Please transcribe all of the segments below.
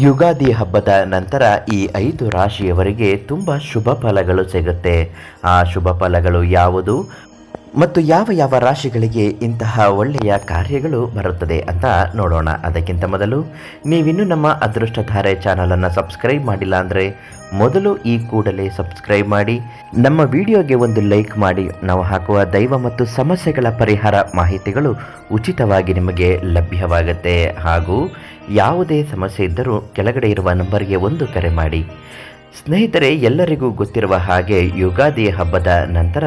ಯುಗಾದಿ ಹಬ್ಬದ ನಂತರ ಈ ಐದು ರಾಶಿಯವರಿಗೆ ತುಂಬ ಶುಭ ಫಲಗಳು ಸಿಗುತ್ತೆ. ಆ ಶುಭ ಫಲಗಳು ಯಾವುದು? ಮತ್ತು ಯಾವ ಯಾವ ರಾಶಿಗಳಿಗೆ ಇಂತಹ ಒಳ್ಳೆಯ ಕಾರ್ಯಗಳು ಬರುತ್ತದೆ ಅಂತ ನೋಡೋಣ. ಅದಕ್ಕಿಂತ ಮೊದಲು ನೀವಿನ್ನೂ ನಮ್ಮ ಅದೃಷ್ಟಧಾರೆ ಚಾನಲನ್ನು ಸಬ್ಸ್ಕ್ರೈಬ್ ಮಾಡಿಲ್ಲ ಅಂದರೆ ಮೊದಲು ಈ ಕೂಡಲೇ ಸಬ್ಸ್ಕ್ರೈಬ್ ಮಾಡಿ, ನಮ್ಮ ವಿಡಿಯೋಗೆ ಒಂದು ಲೈಕ್ ಮಾಡಿ, ನಾವು ಹಾಕುವ ದೈವ ಮತ್ತು ಸಮಸ್ಯೆಗಳ ಪರಿಹಾರ ಮಾಹಿತಿಗಳು ಉಚಿತವಾಗಿ ನಿಮಗೆ ಲಭ್ಯವಾಗುತ್ತೆ. ಹಾಗೂ ಯಾವುದೇ ಸಮಸ್ಯೆ ಇದ್ದರೂ ಕೆಳಗಡೆ ಇರುವ ನಂಬರ್ಗೆ ಒಂದು ಕರೆ ಮಾಡಿ. ಸ್ನೇಹಿತರೆ, ಎಲ್ಲರಿಗೂ ಗೊತ್ತಿರುವ ಹಾಗೆ ಯುಗಾದಿ ಹಬ್ಬದ ನಂತರ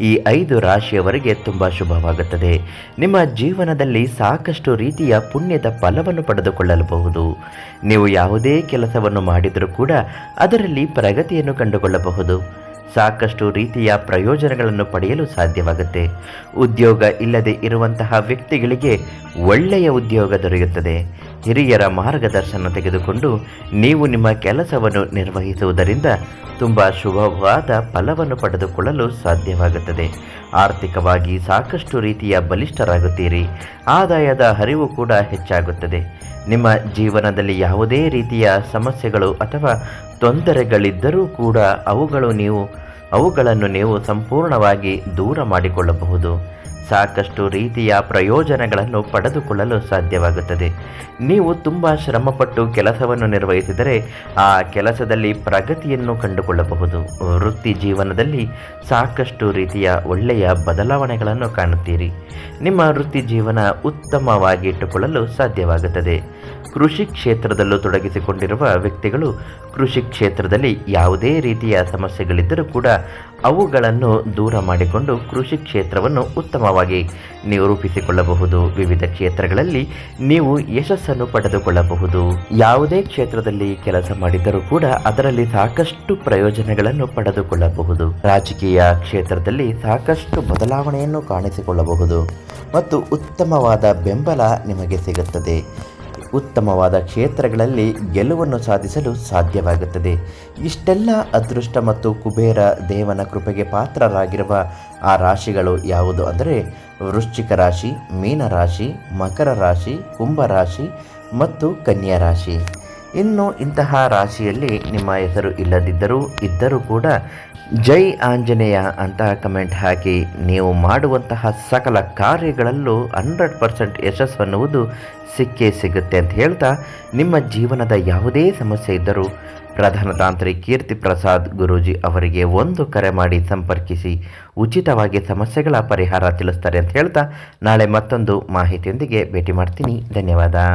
ಈ ಐದು ರಾಶಿಯವರಿಗೆ ತುಂಬ ಶುಭವಾಗುತ್ತದೆ. ನಿಮ್ಮ ಜೀವನದಲ್ಲಿ ಸಾಕಷ್ಟು ರೀತಿಯ ಪುಣ್ಯದ ಫಲವನ್ನು ಪಡೆದುಕೊಳ್ಳಬಹುದು. ನೀವು ಯಾವುದೇ ಕೆಲಸವನ್ನು ಮಾಡಿದರೂ ಕೂಡ ಅದರಲ್ಲಿ ಪ್ರಗತಿಯನ್ನು ಕಂಡುಕೊಳ್ಳಬಹುದು. ಸಾಕಷ್ಟು ರೀತಿಯ ಪ್ರಯೋಜನಗಳನ್ನು ಪಡೆಯಲು ಸಾಧ್ಯವಾಗುತ್ತೆ. ಉದ್ಯೋಗ ಇಲ್ಲದೆ ಇರುವಂತಹ ವ್ಯಕ್ತಿಗಳಿಗೆ ಒಳ್ಳೆಯ ಉದ್ಯೋಗ ದೊರೆಯುತ್ತದೆ. ಹಿರಿಯರ ಮಾರ್ಗದರ್ಶನ ತೆಗೆದುಕೊಂಡು ನೀವು ನಿಮ್ಮ ಕೆಲಸವನ್ನು ನಿರ್ವಹಿಸುವುದರಿಂದ ತುಂಬ ಶುಭವಾದ ಫಲವನ್ನು ಪಡೆದುಕೊಳ್ಳಲು ಸಾಧ್ಯವಾಗುತ್ತದೆ. ಆರ್ಥಿಕವಾಗಿ ಸಾಕಷ್ಟು ರೀತಿಯ ಬಲಿಷ್ಠರಾಗುತ್ತೀರಿ. ಆದಾಯದ ಹರಿವು ಕೂಡ ಹೆಚ್ಚಾಗುತ್ತದೆ. ನಿಮ್ಮ ಜೀವನದಲ್ಲಿ ಯಾವುದೇ ರೀತಿಯ ಸಮಸ್ಯೆಗಳು ಅಥವಾ ತೊಂದರೆಗಳಿದ್ದರೂ ಕೂಡ ಅವುಗಳು ನೀವು, ಅವುಗಳನ್ನು ನೀವು ಸಂಪೂರ್ಣವಾಗಿ ದೂರ ಮಾಡಿಕೊಳ್ಳಬಹುದು. ಸಾಕಷ್ಟು ರೀತಿಯ ಪ್ರಯೋಜನಗಳನ್ನು ಪಡೆದುಕೊಳ್ಳಲು ಸಾಧ್ಯವಾಗುತ್ತದೆ. ನೀವು ತುಂಬ ಶ್ರಮಪಟ್ಟು ಕೆಲಸವನ್ನು ನಿರ್ವಹಿಸಿದರೆ ಆ ಕೆಲಸದಲ್ಲಿ ಪ್ರಗತಿಯನ್ನು ಕಂಡುಕೊಳ್ಳಬಹುದು. ವೃತ್ತಿ ಜೀವನದಲ್ಲಿ ಸಾಕಷ್ಟು ರೀತಿಯ ಒಳ್ಳೆಯ ಬದಲಾವಣೆಗಳನ್ನು ಕಾಣುತ್ತೀರಿ. ನಿಮ್ಮ ವೃತ್ತಿ ಜೀವನ ಉತ್ತಮವಾಗಿ ಇಟ್ಟುಕೊಳ್ಳಲು ಸಾಧ್ಯವಾಗುತ್ತದೆ. ಕೃಷಿ ಕ್ಷೇತ್ರದಲ್ಲೂ ತೊಡಗಿಸಿಕೊಂಡಿರುವ ವ್ಯಕ್ತಿಗಳು ಕೃಷಿ ಕ್ಷೇತ್ರದಲ್ಲಿ ಯಾವುದೇ ರೀತಿಯ ಸಮಸ್ಯೆಗಳಿದ್ದರೂ ಕೂಡ ಅವುಗಳನ್ನು ದೂರ ಮಾಡಿಕೊಂಡು ಕೃಷಿ ಕ್ಷೇತ್ರವನ್ನು ಉತ್ತಮವಾಗಿ ನಿರೂಪಿಸಿಕೊಳ್ಳಬಹುದು. ವಿವಿಧ ಕ್ಷೇತ್ರಗಳಲ್ಲಿ ನೀವು ಯಶಸ್ಸನ್ನು ಪಡೆದುಕೊಳ್ಳಬಹುದು. ಯಾವುದೇ ಕ್ಷೇತ್ರದಲ್ಲಿ ಕೆಲಸ ಮಾಡಿದರೂ ಕೂಡ ಅದರಲ್ಲಿ ಸಾಕಷ್ಟು ಪ್ರಯೋಜನಗಳನ್ನು ಪಡೆದುಕೊಳ್ಳಬಹುದು. ರಾಜಕೀಯ ಕ್ಷೇತ್ರದಲ್ಲಿ ಸಾಕಷ್ಟು ಬದಲಾವಣೆಯನ್ನು ಕಾಣಿಸಿಕೊಳ್ಳಬಹುದು. ಮತ್ತು ಉತ್ತಮವಾದ ಬೆಂಬಲ ನಿಮಗೆ ಸಿಗುತ್ತದೆ. ಉತ್ತಮವಾದ ಕ್ಷೇತ್ರಗಳಲ್ಲಿ ಗೆಲುವನ್ನು ಸಾಧಿಸಲು ಸಾಧ್ಯವಾಗುತ್ತದೆ. ಇಷ್ಟೆಲ್ಲ ಅದೃಷ್ಟ ಮತ್ತು ಕುಬೇರ ದೇವನ ಕೃಪೆಗೆ ಪಾತ್ರರಾಗಿರುವ ಆ ರಾಶಿಗಳು ಯಾವುದು ಅಂದರೆ ವೃಶ್ಚಿಕ ರಾಶಿ, ಮೀನರಾಶಿ, ಮಕರ ರಾಶಿ ಕುಂಭರಾಶಿ ಮತ್ತು ಕನ್ಯಾ ರಾಶಿ. ಇನ್ನು ಇಂತಹ ರಾಶಿಯಲ್ಲಿ ನಿಮ್ಮ ಹೆಸರು ಇಲ್ಲದಿದ್ದರೂ ಇದ್ದರೂ ಕೂಡ ಜೈ ಆಂಜನೇಯ ಅಂತ ಕಮೆಂಟ್ ಹಾಕಿ. ನೀವು ಮಾಡುವಂತಹ ಸಕಲ ಕಾರ್ಯಗಳಲ್ಲೂ ಹಂಡ್ರೆಡ್ ಪರ್ಸೆಂಟ್ ಯಶಸ್ಸನ್ನುವುದು ಸಿಕ್ಕೇ ಸಿಗುತ್ತೆ ಅಂತ ಹೇಳ್ತಾ, ನಿಮ್ಮ ಜೀವನದ ಯಾವುದೇ ಸಮಸ್ಯೆ ಇದ್ದರೂ ಪ್ರಧಾನ ತಾಂತ್ರಿ ಕೀರ್ತಿ ಪ್ರಸಾದ್ ಗುರೂಜಿ ಅವರಿಗೆ ಒಂದು ಕರೆ ಮಾಡಿ ಸಂಪರ್ಕಿಸಿ, ಉಚಿತವಾಗಿ ಸಮಸ್ಯೆಗಳ ಪರಿಹಾರ ತಿಳಿಸ್ತಾರೆ ಅಂತ ಹೇಳ್ತಾ, ನಾಳೆ ಮತ್ತೊಂದು ಮಾಹಿತಿಯೊಂದಿಗೆ ಭೇಟಿ ಮಾಡ್ತೀನಿ. ಧನ್ಯವಾದ.